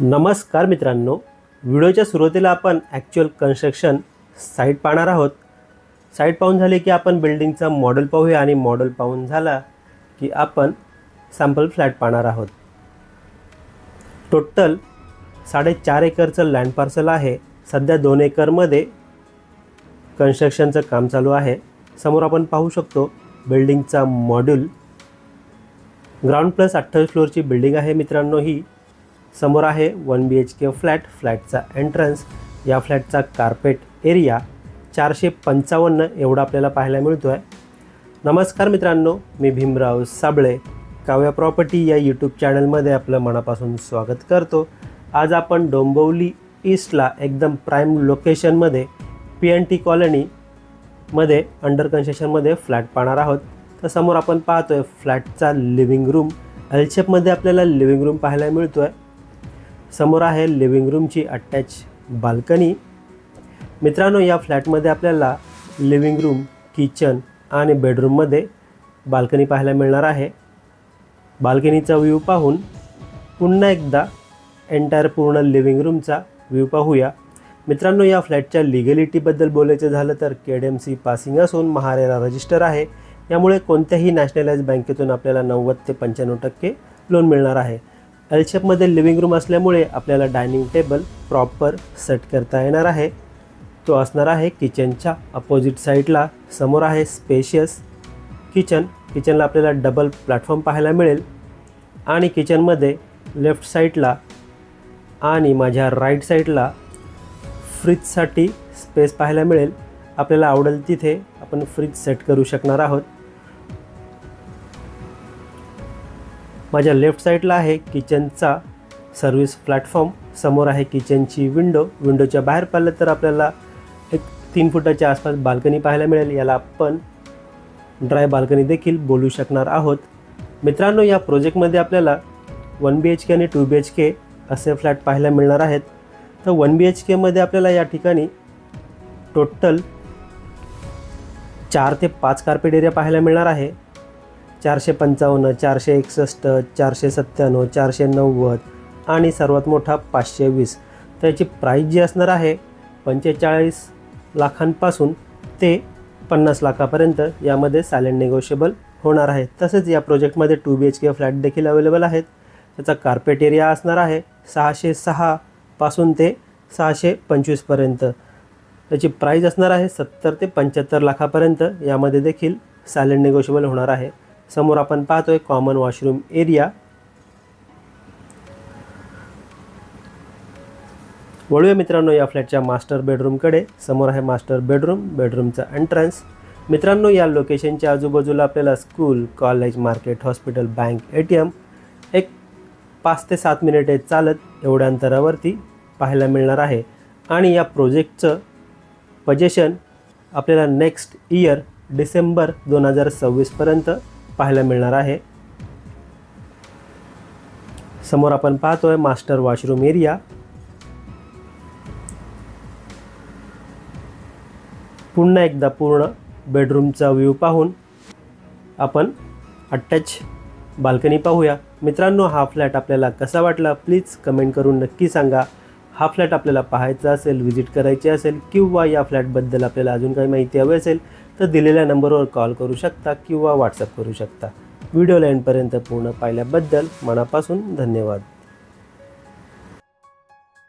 नमस्कार मित्रांनो व्हिडिओच्या सुरुवातीला आपण ॲक्च्युअल कन्स्ट्रक्शन साईट पाहणार आहोत. साईट पाहून झाले की आपण बिल्डिंगचा मॉडेल पाहूया आणि मॉडेल पाहून झाला की आपण सॅम्पल फ्लॅट पाहणार आहोत. टोटल साडेचार एकरचं लँड पार्सल आहे. सध्या दोन एकरमध्ये कन्स्ट्रक्शनचं काम चालू आहे. समोर आपण पाहू शकतो बिल्डिंगचा मॉड्यूल ग्राउंड प्लस अठ्ठावीस फ्लोअरची बिल्डिंग आहे मित्रांनो ही. समोर आहे one B H K flat फ्लॅटचा entrance या फ्लॅटचा कार्पेट एरिया चारशे पंचावन्न एवढा आपल्याला पाहायला मिळतो आहे नमस्कार मित्रांनो मी भीमराव साबळे. काव्या प्रॉपर्टी या यूट्यूब चॅनलमध्ये आपलं मनापासून स्वागत करतो. आज आपण डोंबवली ईस्टला एकदम प्राईम लोकेशनमध्ये पी एन टी कॉलनीमध्ये अंडर कन्स्ट्रक्शनमध्ये फ्लॅट पाहणार आहोत. तर समोर आपण पाहतो आहे फ्लॅटचा लिव्हिंग रूम एलशेपमध्ये आपल्याला लिव्हिंग रूम पाहायला मिळतो आहे समोर आहे लिव्हिंग रूमची अटॅच बाल्कनी मित्रांनो या फ्लॅटमध्ये आपल्याला लिव्हिंग रूम किचन आणि बेडरूममध्ये बाल्कनी पाहायला मिळणार आहे. बाल्कनीचा व्ह्यू पाहून पुन्हा एकदा एंटायर पूर्ण लिव्हिंग रूमचा व्ह्यू पाहूया. मित्रांनो या फ्लॅटच्या लिगॅलिटीबद्दल बोलायचं झालं तर K D M C passing असून महारेरा रजिस्टर आहे. यामुळे कोणत्याही नॅशनलाइज बँकेतून आपल्याला नव्वद ते पंच्याण्णव टक्के लोन मिळणार आहे. एलशेपमध्ये लिव्हिंग रूम असल्यामुळे आपल्याला डायनिंग टेबल प्रॉपर सेट करता येणार आहे. तो असणार आहे किचनच्या अपोजिट साईडला समोर आहे स्पेशियस किचन किचनला आपल्याला डबल प्लॅटफॉर्म पाहायला मिळेल. आणि किचनमध्ये लेफ्ट साईडला आणि माझ्या राईट साईडला फ्रीजसाठी स्पेस पाहायला मिळेल. आपल्याला आवडेल तिथे आपण फ्रीज सेट करू शकणार आहोत. माझ्या लेफ्ट साईडला आहे किचनचा सर्व्हिस प्लॅटफॉर्म. समोर आहे किचनची विंडो. विंडोच्या बाहेर पाहिलं तर आपल्याला एक तीन फुटाच्या आसपास बाल्कनी पाहायला मिळेल. याला आपण ड्राय बाल्कनी देखील बोलू शकणार आहोत. मित्रांनो या प्रोजेक्टमध्ये आपल्याला वन बी एच के आणि टू बी एच के असे फ्लॅट पाहायला मिळणार आहेत. तर वन बी एच केमध्ये आपल्याला या ठिकाणी टोटल चार ते पाच कार्पेट एरिया पाहायला मिळणार आहे. चारशे पंचावन्न चारशे एकसष्ट चारशे सत्त्याण्णव चारशे नव्वद आणि सर्वात मोठा पाचशे वीस. तर याची प्राईस जी असणार आहे पंचेचाळीस लाखांपासून ते पन्नास लाखापर्यंत यामध्ये सायलेंट निगोशिएबल होणार आहे. तसेच या प्रोजेक्टमध्ये two B H K flat देखील अवेलेबल आहेत. त्याचा कार्पेट एरिया असणार आहे सहाशे सहापासून ते सहाशे पंचवीसपर्यंत. त्याची प्राईज असणार आहे सत्तर ते पंच्याहत्तर लाखापर्यंत यामध्ये देखील सायलेंट निगोशिएबल होणार आहे. समोर आपण पाहतोय कॉमन वॉशरूम एरिया वळूया मित्रांनो या फ्लॅटच्या मास्टर बेडरूमकडे समोर आहे मास्टर बेडरूम बेडरूमचा एंट्रन्स मित्रांनो या लोकेशनच्या आजूबाजूला आपल्याला school college market hospital bank A T M एक पाच ते सात मिनिटे चालत एवढ्या अंतरावरती पाहायला मिळणार आहे. आणि या प्रोजेक्टचं पजेशन आपल्याला नेक्स्ट इयर डिसेंबर दोन हजार सव्वीसपर्यंत पाहायला मिळणार आहे. समोर आपण पाहतोय मास्टर वॉशरूम एरिया. पुन्हा एकदा पूर्ण बेडरूमचा व्ह्यू पाहून आपण अटॅच बाल्कनी पाहूया. मित्रांनो हा फ्लॅट आपल्याला कसा वाटला? प्लीज कमेंट करून नक्की सांगा. हा फ्लॅट आपल्याला पाहायचा असेल व्हिजिट करायची असेल किंवा या फ्लॅटबद्दल आपल्याला अजून काही माहिती हवी असेल तर दिलेल्या नंबरवर कॉल करू शकता किंवा व्हॉट्सअप करू शकता. व्हिडिओ लाईनपर्यंत पूर्ण पाहिल्याबद्दल मनापासून धन्यवाद.